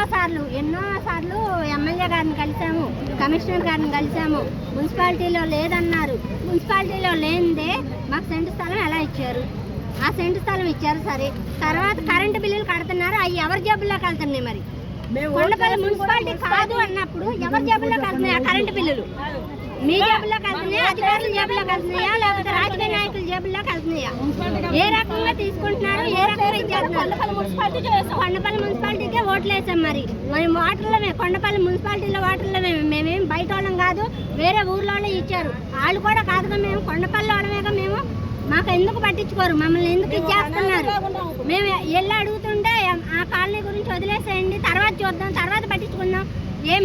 ఎన్నోసార్లు ఎన్నోసార్లు ఎమ్మెల్యే గారిని కలిసాము కమిషనర్ గారిని కలిసాము మున్సిపాలిటీలో లేదన్నారు. మున్సిపాలిటీలో లేనిదే మాకు సెంటు స్థలం ఎలా ఇచ్చారు? ఆ సెంటు స్థలం ఇచ్చారు సరే. తర్వాత కరెంటు బిల్లులు కడుతున్నారు అవి ఎవరి జేబుల్లోకి వెళ్తున్నాయి మరి? కొండపల్లి మున్సిపాలిటీ కాదు అన్నప్పుడు ఎవరి జేబుల్లోకి వెళ్తున్నాయి ఆ కరెంటు బిల్లులు? మీ జేబుల్లోకి వెళ్తున్నాయా అధికారుల జేబుల్లోకి వెళ్తున్నాయా లేకపోతే రాజకీయ జేబుల్లోకి వెళ్తున్నాయా. ఏ రకంగా తీసుకుంటున్నారు ఏ రకంగా ఇచ్చేస్తున్నారు కొండపల్లి మున్సిపాలిటీకే ఓట్లు వేసాం మరి. మరి వాటర్లో మేము కొండపల్లి మున్సిపాలిటీలో వాటర్లో మేము మేమేం బయట వాళ్ళం కాదు వేరే ఊర్లోనే ఇచ్చారు. వాళ్ళు కూడా కాదుగా మేము కొండపల్లి వాళ్ళమేగా మేము. మాకు ఎందుకు పట్టించుకోరు? మమ్మల్ని ఎందుకు ఇచ్చేస్తున్నారు మేము వెళ్ళి అడుగుతుంటే ఆ కాలనీ గురించి వదిలేసేయండి తర్వాత చూద్దాం తర్వాత పట్టించుకుందాం. ఏ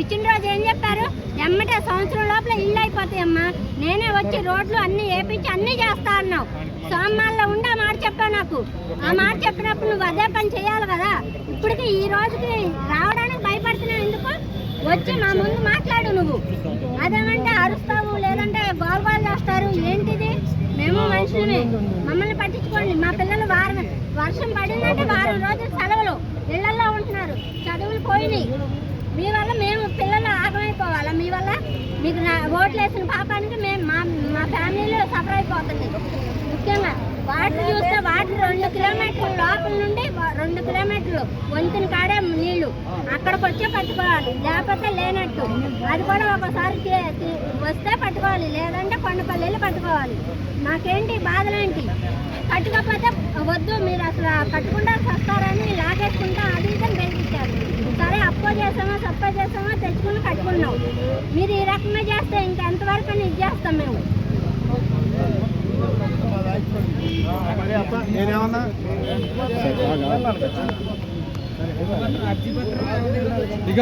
ఇచ్చిన రోజు ఏం చెప్పారు? ఎమ్మటే సంవత్సరం లోపల ఇల్లు అయిపోతాయి అమ్మా. నేనే వచ్చి రోడ్లు అన్ని వేపించి అన్ని చేస్తా అన్నావు. సోమాల్లో ఉండి ఆ మాట చెప్పావు నాకు. ఆ మాట చెప్పినప్పుడు నువ్వు అదే పని చేయాలి కదా. ఇప్పటికి ఈ రోజుకి రావడానికి భయపడుతున్నావు ఎందుకు? వచ్చి మా ముందు మాట్లాడు నువ్వు. అదేమంటే అరుస్తావు లేదంటే గోల్గోలు చేస్తారు. ఏంటిది? మేము మనుషులమే. మమ్మల్ని పట్టించుకోండి. మా పిల్లలు వారం వర్షం పడిందంటే వారం రోజులు సెలవులు ఇళ్ళలో ఉంటున్నారు. చదువులు పోయినాయి. మీ వల్ల మేము పిల్లలు ఆగమైపోవాలా మీ వల్ల మీకు నా ఓట్లు వేసిన పాపానికి మేము మా మా ఫ్యామిలీలో సఫర్ అయిపోతుంది. ముఖ్యంగా వాటర్ చూస్తే వాటర్ రెండు కిలోమీటర్ల లోపల నుండి రెండు కిలోమీటర్లు వంతుని కాడే నీళ్ళు అక్కడికి వచ్చే పట్టుకోవాలి. లేకపోతే లేనట్టు. అది కూడా ఒకసారి వస్తే పట్టుకోవాలి. లేదంటే కొండపల్లి పట్టుకోవాలి. మాకేంటి బాధలేంటి కట్టుకోకపోతే వద్దు. మీరు అసలు కట్టుకుంటా వస్తారని లాగేసుకుంటా అది ఇదని అని బెదిరించారు. సరే అప్పో చేసామో సప్పో చేసామో తెచ్చుకుని కట్టుకున్నాం. మీరు ఈ రకంగా చేస్తే చేస్తాం మేము. నేనేమన్నా? ఇక